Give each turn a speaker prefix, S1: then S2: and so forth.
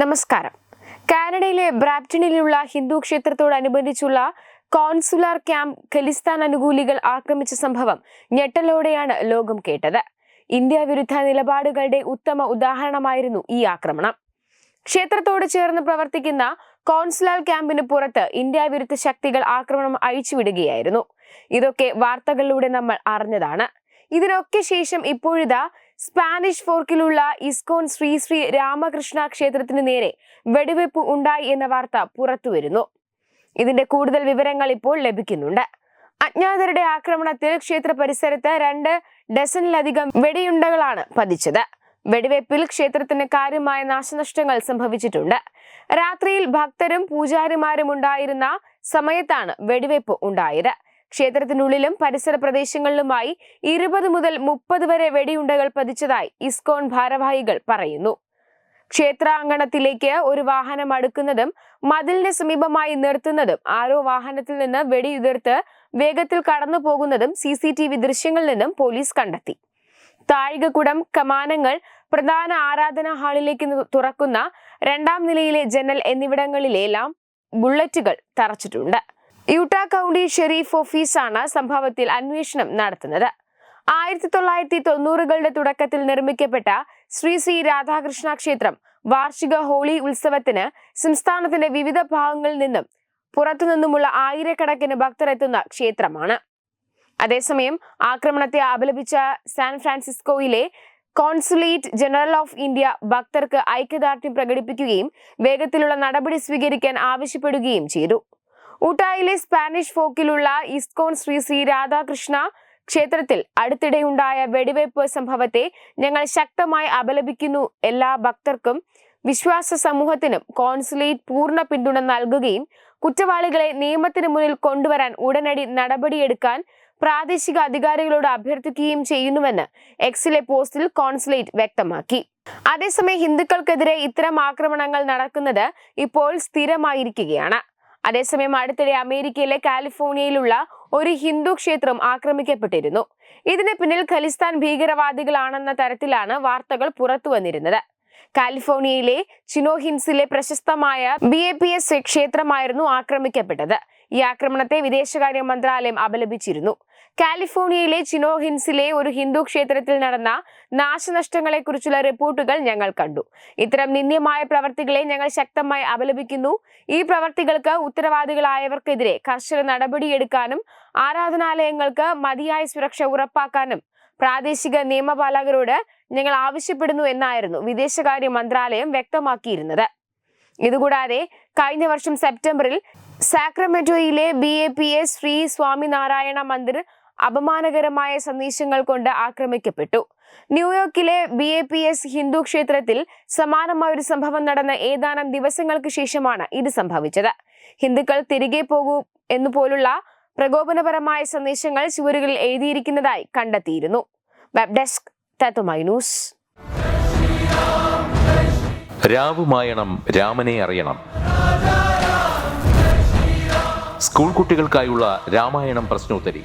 S1: നമസ്കാരം. കാനഡയിലെ ബ്രാപ്റ്റണിലുള്ള ഹിന്ദു ക്ഷേത്രത്തോടനുബന്ധിച്ചുള്ള കോൺസുലാർ ക്യാമ്പ് ഖലിസ്ഥാൻ അനുകൂലികൾ ആക്രമിച്ച സംഭവം ഞെട്ടലോടെയാണ് ലോകം കേട്ടത്. ഇന്ത്യ വിരുദ്ധ നിലപാടുകളുടെ ഉത്തമ ഉദാഹരണമായിരുന്നു ഈ ആക്രമണം. ക്ഷേത്രത്തോട് ചേർന്ന് പ്രവർത്തിക്കുന്ന കോൺസുലാർ ക്യാമ്പിന് പുറത്ത് ഇന്ത്യ വിരുദ്ധ ശക്തികൾ ആക്രമണം അഴിച്ചുവിടുകയായിരുന്നു. ഇതൊക്കെ വാർത്തകളിലൂടെ നമ്മൾ അറിഞ്ഞതാണ്. ഇതിനൊക്കെ ശേഷം ഇപ്പോഴിതാ സ്പാനിഷ് ഫോർക്കിലുള്ള ഇസ്കോൺ ശ്രീ ശ്രീ രാമകൃഷ്ണ ക്ഷേത്രത്തിന് നേരെ വെടിവെപ്പ് ഉണ്ടായി എന്ന വാർത്ത പുറത്തുവരുന്നു. ഇതിന്റെ കൂടുതൽ വിവരങ്ങൾ ഇപ്പോൾ ലഭിക്കുന്നുണ്ട്. അജ്ഞാതരുടെ ആക്രമണത്തിൽ ക്ഷേത്ര പരിസരത്ത് രണ്ട് ഡസനിലധികം വെടിയുണ്ടകളാണ് പതിച്ചത്. വെടിവെപ്പിൽ ക്ഷേത്രത്തിന് കാര്യമായ നാശനഷ്ടങ്ങൾ സംഭവിച്ചിട്ടുണ്ട്. രാത്രിയിൽ ഭക്തരും പൂജാരിമാരും ഉണ്ടായിരുന്ന സമയത്താണ് വെടിവെപ്പ് ഉണ്ടായത്. ക്ഷേത്രത്തിനുള്ളിലും പരിസര പ്രദേശങ്ങളിലുമായി ഇരുപത് മുതൽ മുപ്പത് വരെ വെടിയുണ്ടകൾ പതിച്ചതായി ഇസ്കോൺ ഭാരവാഹികൾ പറയുന്നു. ക്ഷേത്രാങ്കണത്തിലേക്ക് ഒരു വാഹനം അടുക്കുന്നതും മതിലിന് സമീപമായി നിർത്തുന്നതും ആരോ വാഹനത്തിൽ നിന്ന് വെടിയുതിർത്ത് വേഗത്തിൽ കടന്നു പോകുന്നതും സി സി ടി വി ദൃശ്യങ്ങളിൽ നിന്നും പോലീസ് കണ്ടെത്തി. താഴികക്കുടം കമാനങ്ങൾ പ്രധാന ആരാധനാ ഹാളിലേക്ക് തുറക്കുന്ന രണ്ടാം നിലയിലെ ജനൽ എന്നിവിടങ്ങളിലെല്ലാം ബുള്ളറ്റുകൾ തറച്ചിട്ടുണ്ട്. യൂട്ട കൗണ്ടി ഷെരീഫ് ഓഫീസാണ് സംഭവത്തിൽ അന്വേഷണം നടത്തുന്നത്. ആയിരത്തി തൊള്ളായിരത്തി തൊണ്ണൂറുകളുടെ തുടക്കത്തിൽ നിർമ്മിക്കപ്പെട്ട ശ്രീ ശ്രീ രാധാകൃഷ്ണ ക്ഷേത്രം വാർഷിക ഹോളി ഉത്സവത്തിന് സംസ്ഥാനത്തിന്റെ വിവിധ ഭാഗങ്ങളിൽ നിന്നും പുറത്തുനിന്നുമുള്ള ആയിരക്കണക്കിന് ഭക്തർ എത്തുന്ന ക്ഷേത്രമാണ്. അതേസമയം ആക്രമണത്തെ അപലപിച്ച സാൻ ഫ്രാൻസിസ്കോയിലെ കോൺസുലേറ്റ് ജനറൽ ഓഫ് ഇന്ത്യ ഭക്തർക്ക് ഐക്യദാർഢ്യം പ്രകടിപ്പിക്കുകയും വേഗത്തിലുള്ള നടപടി സ്വീകരിക്കാൻ ആവശ്യപ്പെടുകയും ചെയ്തു. ഊട്ടായിലെ സ്പാനിഷ് ഫോക്കിലുള്ള ഇസ്കോൺ ശ്രീ ശ്രീ രാധാകൃഷ്ണ ക്ഷേത്രത്തിൽ അടുത്തിടെയുണ്ടായ വെടിവയ്പ് സംഭവത്തെ ഞങ്ങൾ ശക്തമായി അപലപിക്കുന്നു. എല്ലാ ഭക്തർക്കും വിശ്വാസ സമൂഹത്തിനും കോൺസുലേറ്റ് പൂർണ പിന്തുണ നൽകുകയും കുറ്റവാളികളെ നിയമത്തിന് മുന്നിൽ കൊണ്ടുവരാൻ ഉടനടി നടപടിയെടുക്കാൻ പ്രാദേശിക അധികാരികളോട് അഭ്യർത്ഥിക്കുകയും ചെയ്യുന്നുവെന്ന് എക്സിലെ പോസ്റ്റിൽ കോൺസുലേറ്റ് വ്യക്തമാക്കി. അതേസമയം ഹിന്ദുക്കൾക്കെതിരെ ഇത്തരം ആക്രമണങ്ങൾ നടക്കുന്നത് ഇപ്പോൾ സ്ഥിരമായിരിക്കുകയാണ്. അതേസമയം അടുത്തിടെ അമേരിക്കയിലെ കാലിഫോർണിയയിലുള്ള ഒരു ഹിന്ദു ക്ഷേത്രം ആക്രമിക്കപ്പെട്ടിരുന്നു. ഇതിന് പിന്നിൽ ഖലിസ്ഥാൻ ഭീകരവാദികളാണെന്ന തരത്തിലാണ് വാർത്തകൾ പുറത്തു വന്നിരുന്നത്. കാലിഫോർണിയയിലെ ചിനോഹിൻസിലെ പ്രശസ്തമായ ബി എ പി എസ് ക്ഷേത്രമായിരുന്നു ആക്രമിക്കപ്പെട്ടത്. ഈ ആക്രമണത്തെ വിദേശകാര്യ മന്ത്രാലയം അപലപിച്ചിരുന്നു. കാലിഫോർണിയയിലെ ചിനോഹിൻസിലെ ഒരു ഹിന്ദു ക്ഷേത്രത്തിൽ നടന്ന നാശനഷ്ടങ്ങളെക്കുറിച്ചുള്ള റിപ്പോർട്ടുകൾ ഞങ്ങൾ കണ്ടു. ഇത്തരം നിന്ദ്യമായ പ്രവർത്തികളെ ഞങ്ങൾ ശക്തമായി അപലപിക്കുന്നു. ഈ പ്രവർത്തികൾക്ക് ഉത്തരവാദികളായവർക്കെതിരെ കർശന നടപടിയെടുക്കാനും ആരാധനാലയങ്ങൾക്ക് മതിയായ സുരക്ഷ ഉറപ്പാക്കാനും പ്രാദേശിക നിയമപാലകരോട് ഞങ്ങൾ ആവശ്യപ്പെടുന്നു എന്നായിരുന്നു വിദേശകാര്യ മന്ത്രാലയം വ്യക്തമാക്കിയിരുന്നത്. ഇതുകൂടാതെ കഴിഞ്ഞ വർഷം സെപ്റ്റംബറിൽ സാക്രമെറ്റോയിലെ B A P S Shri Swaminarayan Mandir അപമാനകരമായ സന്ദേശങ്ങൾ കൊണ്ട് ആക്രമിക്കപ്പെട്ടു. ന്യൂയോർക്കിലെ B A P S Hindu ക്ഷേത്രത്തിൽ സമാനമായ ഒരു സംഭവം നടന്ന ഏതാനും ദിവസങ്ങൾക്ക് ശേഷമാണ് ഇത് സംഭവിച്ചത്. ഹിന്ദുക്കൾ തിരികെ പോകൂ എന്നുപോലുള്ള പ്രകോപനപരമായ സന്ദേശങ്ങൾ ചുവരുകളിൽ എഴുതിയിരിക്കുന്നതായി കണ്ടെത്തിയിരുന്നു. വെബ് ഡെസ്ക് ന്യൂസ്
S2: രാവുമായണം രാമനെ അറിയണം. സ്കൂൾ കുട്ടികൾക്കായുള്ള രാമായണം പ്രശ്നോത്തരി.